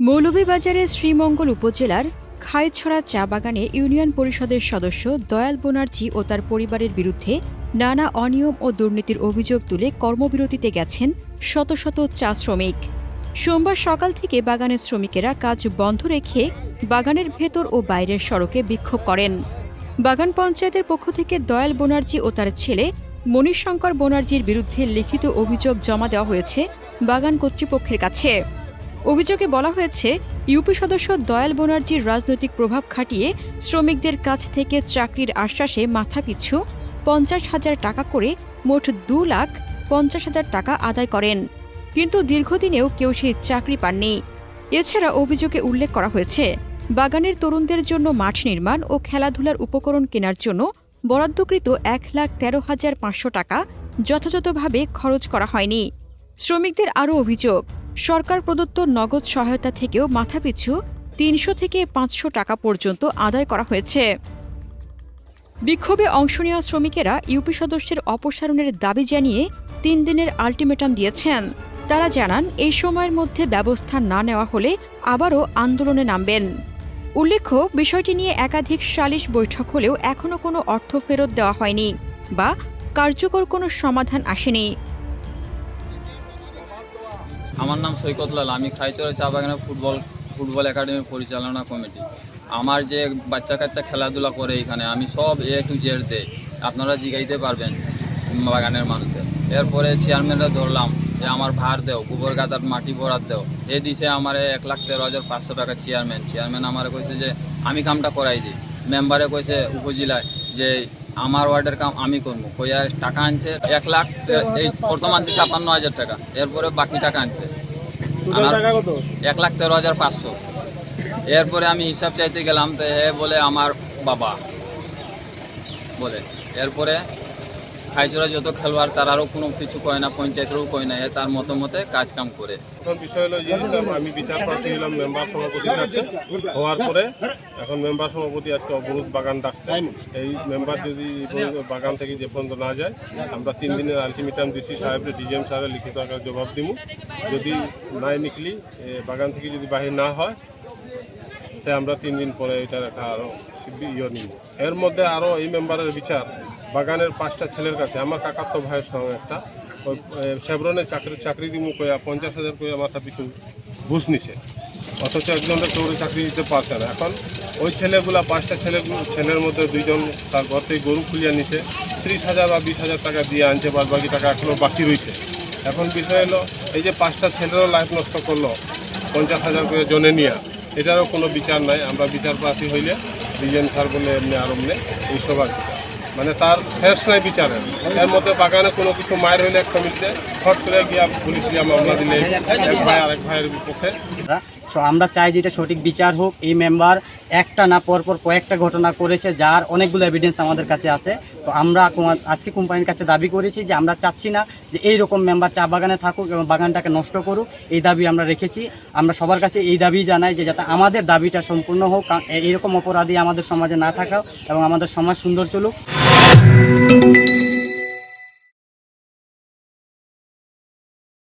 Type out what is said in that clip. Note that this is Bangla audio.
মৌলভীবাজারের শ্রীমঙ্গল উপজেলার খাইছড়া চা বাগানে ইউনিয়ন পরিষদের সদস্য দয়াল বনার্জি ও তার পরিবারের বিরুদ্ধে নানা অনিয়ম ও দুর্নীতির অভিযোগ তুলে কর্মবিরতিতে গেছেন শত শত চা শ্রমিক। সোমবার সকাল থেকে বাগানের শ্রমিকেরা কাজ বন্ধ রেখে বাগানের ভেতর ও বাইরের সড়কে বিক্ষোভ করেন। বাগান পঞ্চায়েতের পক্ষ থেকে দয়াল বনার্জি ও তার ছেলে মণিশঙ্কর বনার্জির বিরুদ্ধে লিখিত অভিযোগ জমা দেওয়া হয়েছে বাগান কর্তৃপক্ষের কাছে। অভিযোগে বলা হয়েছে, ইউপি সদস্য দয়াল বনার্জির রাজনৈতিক প্রভাব খাটিয়ে শ্রমিকদের কাছ থেকে চাকরির আশ্বাসে মাথাপিছু পঞ্চাশ হাজার টাকা করে মোট দু লাখ পঞ্চাশ হাজার টাকা আদায় করেন। কিন্তু দীর্ঘদিনেও কেউ সেই চাকরি পাননি। এছাড়া অভিযোগে উল্লেখ করা হয়েছে, বাগানের তরুণদের জন্য মাঠ নির্মাণ ও খেলাধুলার উপকরণ কেনার জন্য বরাদ্দকৃত এক লাখ তেরো হাজার পাঁচশো টাকা যথাযথভাবে খরচ করা হয়নি। শ্রমিকদের আরও অভিযোগ সরকার প্রদত্ত নগদ সহায়তা থেকেও মাথাপিছু তিনশো থেকে পাঁচশো টাকা পর্যন্ত আদায় করা হয়েছে। বিক্ষোভে অংশ নেওয়া শ্রমিকেরা ইউপি সদস্যের অপসারণের দাবি জানিয়ে তিন দিনের আলটিমেটাম দিয়েছেন। তারা জানান, এই সময়ের মধ্যে ব্যবস্থা না নেওয়া হলে আবারও আন্দোলনে নামবেন। উল্লেখ্য, বিষয়টি নিয়ে একাধিক সালিশ বৈঠক হলেও এখনও কোনো অর্থ ফেরত দেওয়া হয়নি বা কার্যকর কোনো সমাধান আসেনি। আমার নাম সৈকত লাল। আমি খাইচড়া চা বাগানে ফুটবল ফুটবল একাডেমি পরিচালনা কমিটি। আমার যে বাচ্চা কাচ্চা খেলাধুলা করে এখানে, আমি সব এ টু জেড দেই আপনারা জিগাইতে পারবেন বাগানের মানুষের। এরপরে চেয়ারম্যানরা ধরলাম যে আমার ভার দেও, গোবর গাদার মাটি ভরাত দেও। এ দিছে আমার এক লাখ তেরো হাজার পাঁচশো টাকা চেয়ারম্যান চেয়ারম্যান আমার কইছে যে, আমি কামটা করাই দিই। মেম্বারে কইছে উপজেলায় যে আমার ওয়ার্ডের কাম আমি করব। কইয়া টাকা আনছে এক লাখ এই প্রথম আনছে ছাপান্ন হাজার টাকা। এরপরে বাকি টাকা আনছে। এক লাখ তেরো হাজার পাঁচশো। এরপরে আমি হিসাব চাইতে গেলাম তো এ বলে আমার বাবা। বলে এরপরে খাইচড়া যত খেলোয়াড় তারারও কোনো কিছু কয় না, পঞ্চায়েতেরও কয় না তার মতো মতে কাজ কাম করে। এখন বিষয় হলো যে আমি বিচার প্রার্থী হলাম, মেম্বার সভাপতির কাছে হওয়ার পরে এখন মেম্বার সভাপতি আজকে অবরোধ বাগান ডাকছে। এই মেম্বার যদি বাগান থেকে যে পর্যন্ত না যায়, আমরা তিন দিনের আলটিমেটাম দিছি, সাহেবের, ডিজিএম সাহেবের লিখিত আকারে জবাব দিব যদি নাই নিকলি বাগান থেকে যদি বাহির না হয় তাই আমরা তিন দিন পরে এটার একটা আরও ইয়ে নিব এর মধ্যে আরও এই মেম্বারের বিচার বাগানের পাঁচটা ছেলের কাছে, আমার কাকাত্ম ভাইয়ের সঙ্গে একটা, ওই শেভরনে চাকরি চাকরি দিব কইয়া পঞ্চাশ হাজার কইয়া মাথা পিছু ঘুষ নিছে। অথচ একজনের কেউ চাকরি দিতে পারছে না। এখন ওই ছেলেগুলা, পাঁচটা ছেলে, ছেলের মধ্যে দুইজন তার ঘর থেকে গরু খুলিয়ে নিছে, ত্রিশ হাজার বা বিশ হাজার টাকা দিয়ে আনছে, বাদ বাকি টাকা এখনও বাকি রয়েছে এখন বিষয় হলো, এই যে পাঁচটা ছেলেরও লাইফ নষ্ট করল, পঞ্চাশ হাজার করে জনে নিয়ে, এটারও কোনো বিচার নাই। আমরা বিচার প্রার্থী হইলে রিজেন স্যার বলে এমনি আর এমনি এইসব আর কি। মানে তার শেষ নাই বিচারের। এর মধ্যে বাগানে কোনো কিছু মায়ের হইলে এক কমিটিতে ফট করে গিয়া পুলিশ গিয়া মামলা দিলে এক ভাই আরেক ভাইয়ের বিপক্ষে। আমরা চাই যেটা সঠিক বিচার হোক। এই মেম্বার একটা না পর পর কয়েকটা ঘটনা করেছে যার অনেকগুলো এভিডেন্স আমাদের কাছে আছে। তো আমরা আজকে কোম্পানির কাছে দাবি করেছি যে আমরা চাচ্ছি না যে এই রকম মেম্বার চা বাগানে থাকুক এবং বাগানটাকে নষ্ট করুক। এই দাবি আমরা রেখেছি। আমরা সবার কাছে এই দাবি জানাই যে যাতে আমাদের দাবিটা সম্পূর্ণ হোক। এইরকম অপরাধী আমাদের সমাজে না থাকা এবং আমাদের সমাজ সুন্দর চলুক। Música